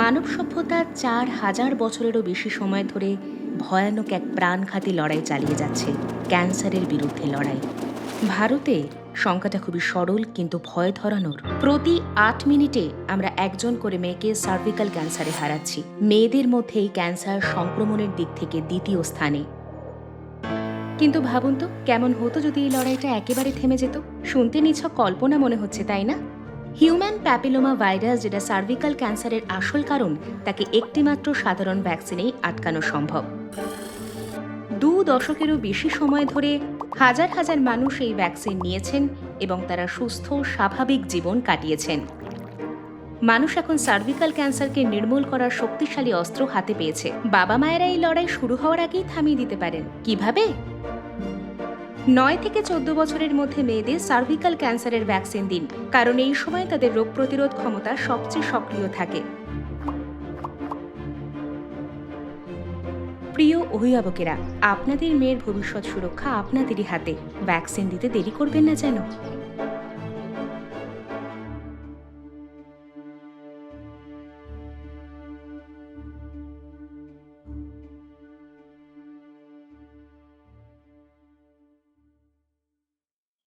মানব সভ্যতা চার হাজার বছরেরও বেশি সময় ধরে ভয়ানক এক প্রাণঘাতী লড়াই চালিয়ে যাচ্ছে ক্যান্সারের বিরুদ্ধে লড়াই। ভারতে সংখ্যাটা খুবই সরল কিন্তু ভয় ধরানোর। প্রতি আট মিনিটে আমরা একজন করে মেয়েকে সার্ভিক্যাল ক্যান্সারে হারাচ্ছি। মেয়েদের মধ্যে এই ক্যান্সার সংক্রমণের দিক থেকে দ্বিতীয় স্থানে। কিন্তু ভাবুন তো, কেমন হতো যদি এই লড়াইটা একেবারে থেমে যেত? শুনতে নিছক কল্পনা মনে হচ্ছে, তাই না? হিউম্যান প্যাপিলোমা ভাইরাস যেটা সার্ভিক্যাল ক্যান্সারের আসল কারণ, তাকে একটিমাত্র সাধারণ ভ্যাকসিনেই আটকানো সম্ভব। দু দশকেরও বেশি সময় ধরে হাজার হাজার মানুষ এই ভ্যাকসিন নিয়েছেন এবং তারা সুস্থ, স্বাভাবিক জীবন কাটিয়েছেন। মানুষ এখন সার্ভিক্যাল ক্যান্সারকে নির্মূল করার শক্তিশালী অস্ত্র হাতে পেয়েছে। বাবা মায়েরা এই লড়াই শুরু হওয়ার আগেই থামিয়ে দিতে পারেন। কীভাবে? নয় থেকে চোদ্দ বছরের মধ্যে মেয়েদের সার্ভিক্যাল ক্যান্সারের ভ্যাকসিন দিন, কারণ এই সময় তাদের রোগ প্রতিরোধ ক্ষমতা সবচেয়ে সক্রিয় থাকে। প্রিয় অভিভাবকেরা, আপনাদের মেয়ের ভবিষ্যৎ সুরক্ষা আপনাদেরই হাতে। ভ্যাকসিন দিতে দেরি করবেন না যেন।